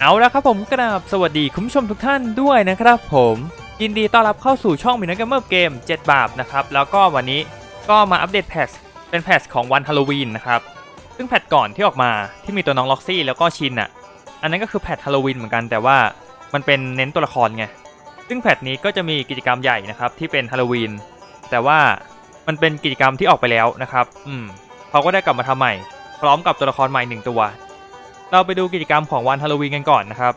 เอาละครับผมกราบสวัสดีคุณผู้ชมทุกท่านด้วยนะครับผมยินดีต้อนรับเข้าสู่ช่องมินักเกมเมอร์เกม 7 บาปนะครับแล้วก็วันนี้ก็มาอัปเดตแพทชเป็นแพทชของวันฮาโลวีนนะครับซึ่งแพทก่อนที่ออกมาที่มีตัวน้องล็อกซี่แล้วก็ชินอะอันนั้นก็คือแพทฮาโลวีนเหมือนกันแต่ว่ามันเป็นเน้นตัวละครไงซึ่งแพทนี้ก็จะมีกิจกรรมใหญ่นะครับที่เป็นฮาโลวีนแต่ว่ามันเป็นกิจกรรมที่ออกไปแล้วนะครับอืมเขาก็ได้กลับมาทำใหม่ พร้อมกับตัวละครใหม่หนึ่งตัว เราไปดูกิจกรรมของวันฮาโลวีนกันก่อนนะครับ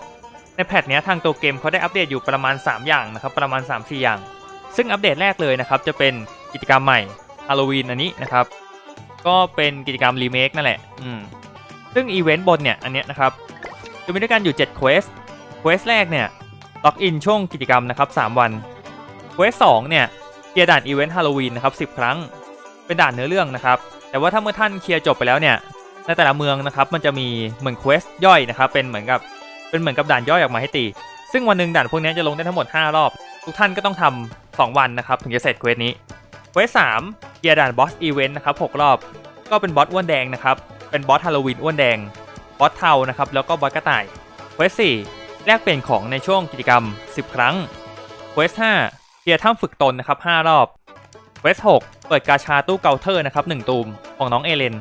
ในแพทเนี้ยทางตัวเกมเขาได้อัปเดตอยู่ประมาณ 3 อย่างนะครับ ประมาณ 3-4 อย่าง ซึ่งอัปเดตแรกเลยนะครับ จะเป็นกิจกรรมใหม่ฮาโลวีนอันนี้นะครับ ก็เป็นกิจกรรมรีเมคนั่นแหละ อืม ซึ่งอีเวนต์บนเนี่ย อันเนี้ยนะครับ จะมีด้วยกันอยู่7เควสเควสแรกเนี่ยล็อกอินช่วงกิจกรรมนะครับ 3 วันเควสสองเนี่ยเคลียร์ด่านอีเวนต์ฮาโลวีนนะครับ10 ครั้ง เป็นด่านเนื้อเรื่องนะครับ แต่ว่าถ้าเมื่อท่านเคลียร์จบไปแล้วเนี่ย ในแต่ละเมืองนะครับมันจะมีเหมือนเควสย่อยนะครับเป็นเหมือนกับเป็นเหมือนกับด่านย่อยออกมาให้ตี ซึ่งวันหนึ่งด่านพวกนี้จะลงได้ทั้งหมด 5 รอบ ทุกท่านก็ต้องทำ2วันนะครับถึงจะเสร็จเควสนี้เควสสามเกียร์ด่านบอสอีเวนต์นะครับ6รอบ ก็เป็นบอสอ้วนแดงนะครับเป็นบอสฮาโลวีนอ้วนแดงบอสเทานะครับแล้วก็บอสกระต่ายเควสสี่แลกเปลี่ยนของในช่วงกิจกรรม 10 ครั้งเควสห้าเกียร์ถ้ำฝึกตนนะครับ5รอบเควสหกเปิดกาชาตู้เกาเทอร์นะครับหนึ่งตูมของน้องเอเลน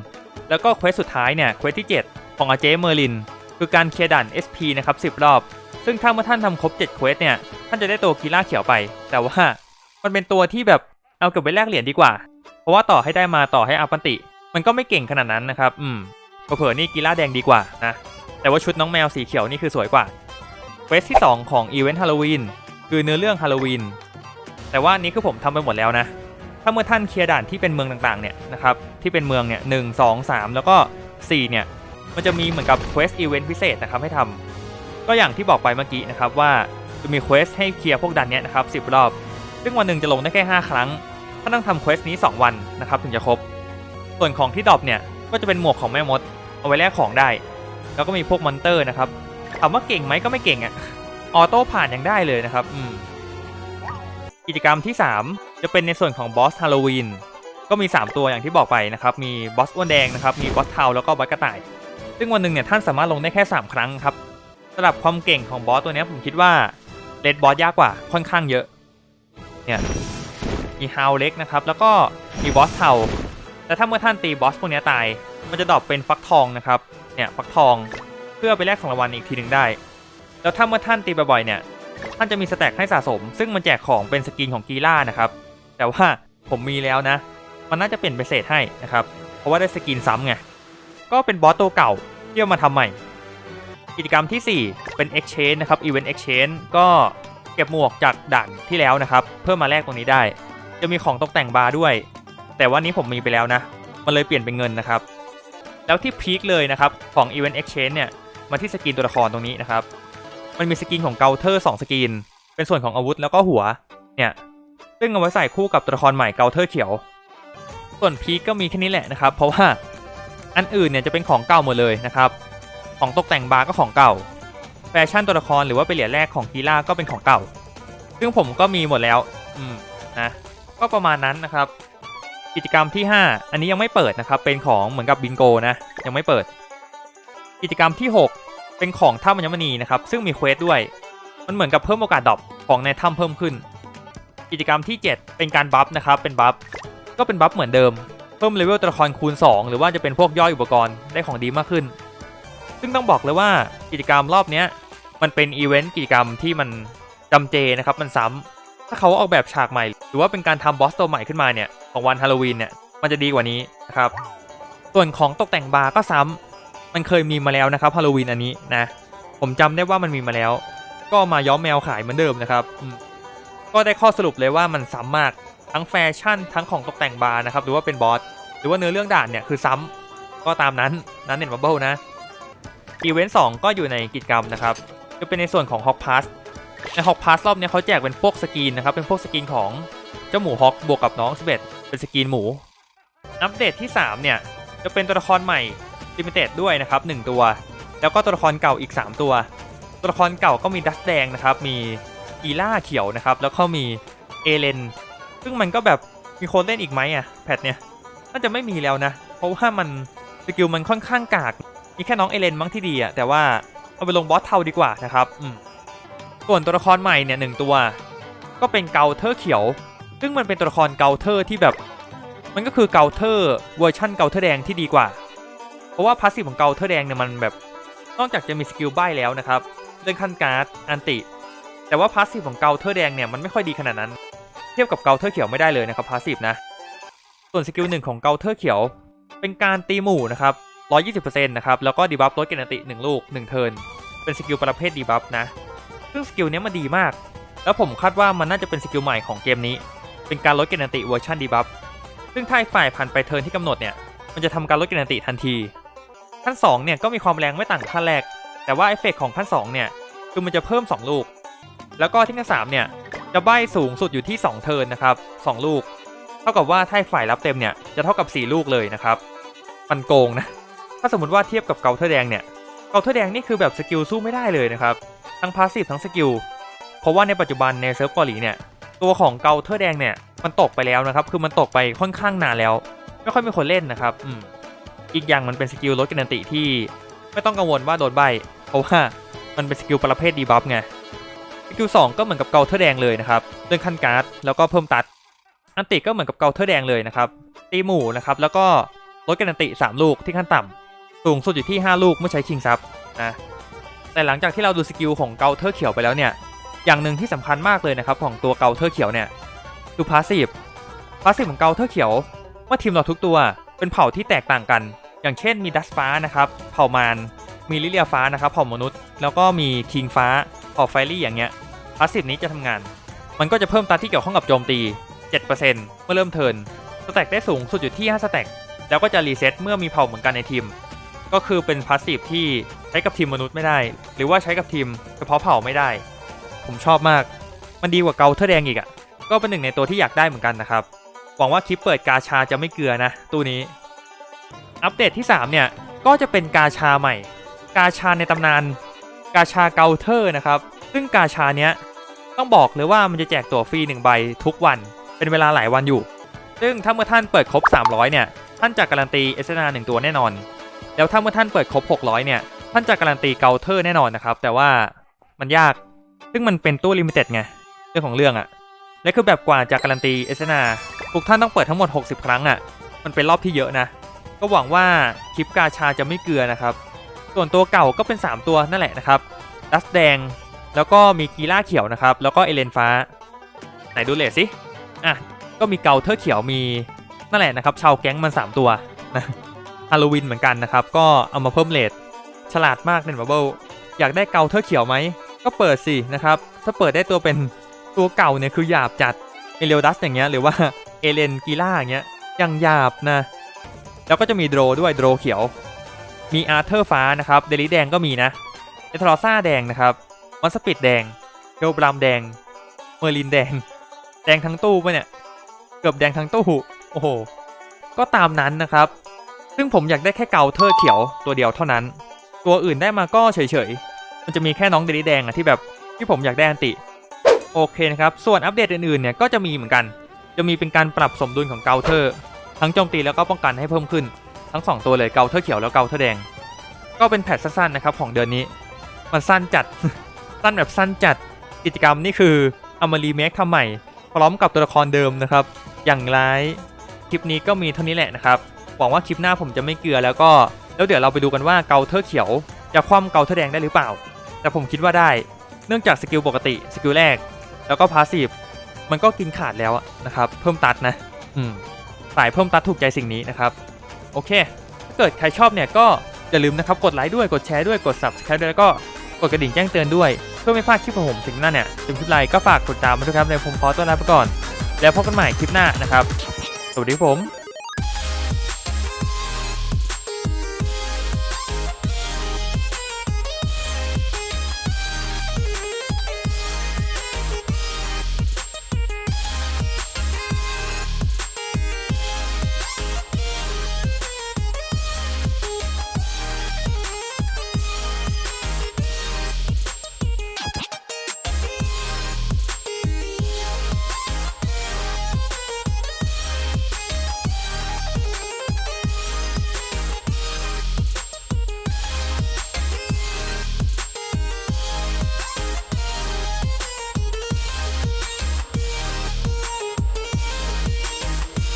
แล้วก็เควสสุดท้ายเนี่ยเควสที่ 7 ของอาเจเมอร์ลิน คือการเคลียร์ด่าน SP นะครับ10 รอบ ซึ่งถ้าเมื่อท่านทำครบ7เควสเนี่ยท่านจะได้ตัวกีฬาเขียวไป แต่ว่ามันเป็นตัวที่แบบเอาเก็บไว้แลกเหรียญดีกว่า เพราะว่าต่อให้ได้มาต่อให้อาปันติ มันก็ไม่เก่งขนาดนั้นนะครับอืมเผื่อนี่กีฬาแดงดีกว่านะแต่ว่าชุดน้องแมวสีเขียวนี่คือสวยกว่าเควสที่ 2 ของอีเวนต์ฮาโลวีนคือเนื้อเรื่องฮาโลวีนแต่ว่านนี้คือผมทำไปหมดแล้วนะ ถ้าเมื่อท่านเคลียร์ด่านที่เป็นเมืองต่างๆเนี่ยนะครับที่เป็นเมืองเนี่ยหนึ่งสองสามแล้วก็4เนี่ยมันจะมีเหมือนกับเควสอีเวนต์พิเศษนะครับให้ทำก็อย่างที่บอกไปเมื่อกี้นะครับว่าจะมีเควสให้เคลียร์พวกดันเนี้ยนะครับสิบรอบ ซึ่งวันหนึ่งจะลงได้แค่ 5 ครั้งถ้านต้องทำเควสนี้ 2 วันนะครับถึงจะครบ ส่วนของที่ดรอปเนี่ยก็จะเป็นหมวกของแม่มด เอาไว้แลกของได้ แล้วก็มีพวกมอนเตอร์นะครับถามว่าเก่งไหมก็ไม่เก่งอะออโต้ผ่านยังได้เลยนะครับอืมกิจกรรมที่ 3 จะเป็นในส่วนของบอสฮาโลวีนก็มี 3 ตัวอย่างที่บอกไปนะครับ มีบอสอ้วนแดงนะครับ มีบอสเทาแล้วก็บอสกระต่าย ซึ่งวันหนึ่งเนี่ยท่านสามารถลงได้แค่ 3 ครั้งครับสำหรับความเก่งของบอสตัวนี้ผมคิดว่าเลดบอสยากกว่าค่อนข้างเยอะ เนี่ยมีฮาวเล็กนะครับ แล้วก็มีบอสเทา แต่ถ้าเมื่อท่านตีบอสพวกนี้ตาย มันจะดรอปเป็นฟักทองนะครับ เนี่ยฟักทอง เพื่อไปแลกของรางวัลอีกทีหนึ่งได้ แล้วถ้าเมื่อท่านตีบ่อยๆเนี่ย ท่านจะมีสแต็กให้สะสม ซึ่งมันแจกของเป็นสกินของกีล่านะครับ แต่ว่าผมมีแล้วนะ มันน่าจะเปลี่ยนไปเศษให้นะครับ เพราะว่าได้สกินซ้ำไง ก็เป็นบอสตัวเก่าที่เอามาทำใหม่ กิจกรรมทีสี่ 4 เป็น Exchange นะครับ Event Exchange ก็เก็บหมวกจากด่านที่แล้วนะครับ เพื่อมาแลกตรงนี้ได้ จะมีของตกแต่งบาร์ด้วย แต่ว่านี้ผมมีไปแล้วนะ มันเลยเปลี่ยนเป็นเงินนะครับ แล้วที่พีคเลยนะครับของ Event Exchange เนี่ยมาที่สกินตัวละครตรงนี้นะครับ มันมีสกินของเกาเทอร์2สกิน เป็นส่วนของอาวุธแล้วก็หัว เนี่ย ซึ่งเอาไว้ใส่คู่กับตัวละครใหม่เกาเทอร์เขียว ส่วนพีก็มีแค่นี้แหละนะครับ เพราะว่าอันอื่นเนี่ยจะเป็นของเก่าหมดเลยนะครับ ของตกแต่งบาร์ก็ของเก่า แฟชั่นตัวละครหรือว่าเป็นเหรียญแรกของกีฬาก็เป็นของเก่า ซึ่งผมก็มีหมดแล้ว อืมนะก็ประมาณนั้นนะครับ กิจกรรมที่ 5 อันนี้ยังไม่เปิดนะครับ เป็นของเหมือนกับบิงโกนะ ยังไม่เปิด กิจกรรมที่ 6 เป็นของถ้ำมัญมณีนะครับ ซึ่งมีเควสด้วย มันเหมือนกับเพิ่มโอกาสดรอปของในถ้ำเพิ่มขึ้น กิจกรรมที่ 7 เป็นการบัฟนะครับ เป็นบัฟ ก็เป็นบัฟเหมือนเดิม เพิ่มเลเวลตัวละครคูณ 2 หรือว่าจะเป็นพวกย่อยอุปกรณ์ได้ของดีมากขึ้น ซึ่งต้องบอกเลยว่ากิจกรรมรอบนี้มันเป็นอีเวนต์กิจกรรมที่มันจำเจนะครับ มันซ้ำถ้าเขาออกแบบฉากใหม่ หรือว่าเป็นการทำบอสตัวใหม่ขึ้นมาเนี่ยของวันฮาโลวีนเนี่ยมันจะดีกว่านี้นะครับ ส่วนของตกแต่งบาร์ก็ซ้ำมันเคยมีมาแล้วนะครับฮาโลวีนอันนี้นะ ผมจำได้ว่ามันมีมาแล้ว ก็มาย้อมแมวขายเหมือนเดิมนะครับ ก็ได้ข้อสรุปเลยว่ามันซ้ำมากทั้งแฟชั่นทั้งของตกแต่งบาร์นะครับหรือว่าเป็นบอสหรือว่าเนื้อเรื่องด่านเนี่ยคือซ้ำก็ตามนั้นนั้นเน็ตบับเบิลนะอีเวนต์สก็อยู่ในกิจกรรมนะครับจะเป็นในส่วนของฮอกพาสในฮอกพาสรอบเนี้ยเขาแจกเป็นพวกสกินนะครับเป็นพวกสกินของเจ้าหมูฮอกบวกกับน้องสเบตเป็นสกินหมู อัปเดตที่ 3 เนี่ย จะเป็นตัวละครใหม่ลิมิเต็ดด้วยนะครับ 1 ตัว แล้วก็ตัวละครเก่าอีก 3 ตัว ตัวละครเก่าก็มีดัสแดงนะครับมี อีล่าเขียวนะครับ แล้วก็มีเอเลนซึ่งมันก็แบบมีคนเล่นอีกไหมอะแพทเนี่ยน่าจะไม่มีแล้วนะ เพราะว่ามันสกิลมันค่อนข้างกาก มีแค่น้องเอเลนมั้งที่ดีอะแต่ว่าเอาไปลงบอสเทาดีกว่านะครับอืมส่วนตัวละครใหม่เนี่ยหนึ่งตัว ก็เป็นเกาเทอร์เขียว ซึ่งมันเป็นตัวละครเกาเทอร์ที่แบบ มันก็คือเกาเทอร์เวอร์ชั่นเกาเทอร์แดงที่ดีกว่า เพราะว่าพาสซีฟของเกาเทอร์แดงเนี่ยมันแบบนอกจากจะมีสกิลใบ้แล้วนะครับ เรื่องขั้นการ์ดอันติ แต่ว่าพาสซีฟของเกาเทอร์แดงเนี่ยมันไม่ค่อยดีขนาดนั้น เทียบกับเกาเทอร์เขียวไม่ได้เลยนะครับพาสซีฟนะ ส่วนสกิลหนึ่งของเกาเทอร์เขียว เป็นการตีหมู่นะครับ120%นะครับแล้วก็ดีบัฟลดเกณฑ์อันติ1ลูก 1 เทิร์นเป็นสกิลประเภทดีบัฟนะ ซึ่งสกิลนี้มันดีมาก แล้วผมคาดว่ามันน่าจะเป็นสกิลใหม่ของเกมนี้ เป็นการลดเกณฑ์ติเวอร์ชันดีบัฟซึ่งถ้าฝ่ายผ่านไปเทิร์นที่กำหนดเนี่ยมันจะทำการลดเกณฑ์ติทันทีขั้น2เนี่ยก็มีความแรงไม่ต่างขั้นแรกแต่ว่าเอฟเฟกของขั้น2เนี่ยคือมันจะเพิ่ม 2 ลูก แล้วก็ที่ขั้น3เนี่ยจะใบสูงสุดอยู่ที่ 2 เทินนะครับ 2 ลูก เท่ากับว่าถ้าฝ่ายรับเต็มเนี่ยจะเท่ากับ 4 ลูกเลยนะครับ มันโกงนะ ถ้าสมมติว่าเทียบกับเกาเทอร์แดงเนี่ย เกาเทอร์แดงนี่คือแบบสกิลสู้ไม่ได้เลยนะครับ ทั้งพาสซีฟทั้งสกิล เพราะว่าในปัจจุบันในเซิร์ฟเกาหลีเนี่ย ตัวของเกาเทอร์แดงเนี่ยมันตกไปแล้วนะครับ คือมันตกไปค่อนข้างนานแล้ว ไม่ค่อยมีคนเล่นนะครับ อืม อีกอย่างมันเป็นสกิลลดกันติที่ ไม่ต้องกังวลว่าโดนใบ เพราะว่ามันเป็นสกิลประเภทดีบัฟไง สกิล2ก็เหมือนกับเกาเทอร์แดงเลยนะครับเรื่องขั้นการ์ดแล้วก็เพิ่มตัด อันติก็เหมือนกับเกาเทอร์แดงเลยนะครับตีหมู่นะครับแล้วก็ลดกันอันติ 3 ลูกที่ขั้นต่ำสูงสุดอยู่ที่ 5 ลูกเมื่อใช้คิงซับนะแต่หลังจากที่เราดูสกิลของเกาเทอร์เขียวไปแล้วเนี่ยอย่างหนึ่งที่สำคัญมากเลยนะครับของตัวเกาเทอร์เขียวเนี่ยคือพาสซีฟพาสซีฟของเกาเทอร์เขียวเมื่อทีมเราทุกตัวเป็นเผ่าที่แตกต่างกัน อย่างเช่นมีดัสฟ้านะครับเผ่ามาร มีลิเลียฟ้านะครับเผ่ามนุษย์ แล้วก็มีคิงฟ้าเผ่าไฟรี่อย่างเงี้ยพาสซีฟนี้จะทำงาน มันก็จะเพิ่มตัดที่เกี่ยวข้องกับโจมตี 7%เมื่อเริ่มเทิร์นสแต็กได้สูงสุดอยู่ที่5สแต็กแล้วก็จะรีเซ็ตเมื่อมีเผ่าเหมือนกันในทีม ก็คือเป็นพาสซีฟที่ใช้กับทีมมนุษย์ไม่ได้ หรือว่าใช้กับทีมเฉพาะเผ่าไม่ได้ ผมชอบมาก มันดีกว่าเกาเทอร์แดงอีกอะ่ะ ก็เป็นหนึ่งในตัวที่อยากได้เหมือนกันนะครับ หวังว่าคลิปเปิดกาชาจะไม่เกลือนะ ตัวนี้ อัปเดตที่ 3 เนี่ย ก็จะเป็นกาชาใหม่ กาชาในตำนาน กาชาเกาเทอร์นะครับ ซึ่งกาชาเนี้ยต้องบอกเลยว่ามันจะแจกตั๋วฟรี1ใบทุกวัน เป็นเวลาหลายวันอยู่ ซึ่งถ้าเมื่อท่านเปิดครบ 300 เนี่ย ท่านจะการันตีเอสนาหนึ่งตัวแน่นอน แล้วถ้าเมื่อท่านเปิดครบ 600 เนี่ย ท่านจะการันตีเกาเทอร์แน่นอนนะครับ แต่ว่ามันยาก ซึ่งมันเป็นตู้ลิมิเต็ดไง เรื่องของเรื่องอะและคือแบบกว่าจะการันตีเอสนาทุกท่านต้องเปิดทั้งหมด 60 ครั้งอะมันเป็นรอบที่เยอะนะ ก็หวังว่าคลิปกาชาจะไม่เกลือนะครับ ส่วนตัวเก่าก็เป็น 3 ตัวนั่นแหละนะครับดัสแดง แล้วก็มีกีล่าเขียวนะครับ แล้วก็เอเลนฟ้า ไหนดูเลทสิอะก็มีเกาเทอร์เขียวมีนั่นแหละนะครับชาวแก๊งมัน 3 ตัวนะฮาโลวีนเหมือนกันนะครับ ก็เอามาเพิ่มเลทฉลาดมากเนนบับเบิลอยากได้เกาเทอร์เขียวไหม ก็เปิดสินะครับ ถ้าเปิดได้ตัวเป็นตัวเก่าเนี่ยคือหยาบจัดเอเลดัสอย่างเงี้ยหรือว่าเอเลนกีล่าอย่างเงี้ยยังหยาบนะ แล้วก็จะมีโดรด้วยโดรเขียว มีอาร์เธอร์ฟ้านะครับ เดลิแดงก็มีนะเอทรอซ่าแดงนะครับมอนสปิดแดงเกลบรัมแดง เมอร์ลินแดง แดงทั้งตู้ปะเนี่ย เกือบแดงทั้งตู้ โอ้โห ก็ตามนั้นนะครับ ซึ่งผมอยากได้แค่เกาเทอร์เขียวตัวเดียวเท่านั้น ตัวอื่นได้มาก็เฉยๆ มันจะมีแค่น้องเดลิแดงอะที่แบบที่ผมอยากได้อันติ โอเคนะครับ ส่วนอัปเดตอื่นๆเนี่ยก็จะมีเหมือนกัน จะมีเป็นการปรับสมดุลของเกาเทอร์ ทั้งโจมตีแล้วก็ป้องกันให้เพิ่มขึ้น ทั้ง 2 ตัวเลยเกาเทอร์เขียวแล้วเกาเทอร์แดง ก็เป็นแพทสั้นๆนะครับของเดือนนี้ มันสั้นจัด สั้นแบบสั้นจัด กิจกรรมนี่คือเอามารีเมคทำใหม่ พร้อมกับตัวละครเดิมนะครับ อย่างไรคลิปนี้ก็มีเท่านี้แหละนะครับหวังว่าคลิปหน้าผมจะไม่เกลือแล้วก็แล้วเดี๋ยวเราไปดูกันว่าเกาเทอร์เขียวจะคว่ำเกาเทอร์แดงได้หรือเปล่า แต่ผมคิดว่าได้ เนื่องจากสกิลปกติสกิลแรก แล้วก็พาสีฟมันก็กินขาดแล้วนะครับ เพิ่มตัดนะ อืมสายเพิ่มตัดถูกใจสิ่งนี้นะครับ โอเค ถ้าเกิดใครชอบเนี่ยก็อย่าลืมนะครับ กดไลค์ด้วย กดแชร์ด้วย กด subscribe ด้วยแล้วก็กดกระดิ่งแจ้งเตือนด้วย เพื่อไม่พลาดคลิปของผมถึงหน้าเนี่ยถึงคลิปไลค์ก็ฝากกดตามมาด้วยครับในผมขอตัวลาไปก่อน แล้วพบกันใหม่คลิปหน้านะครับ สวัสดีครับผม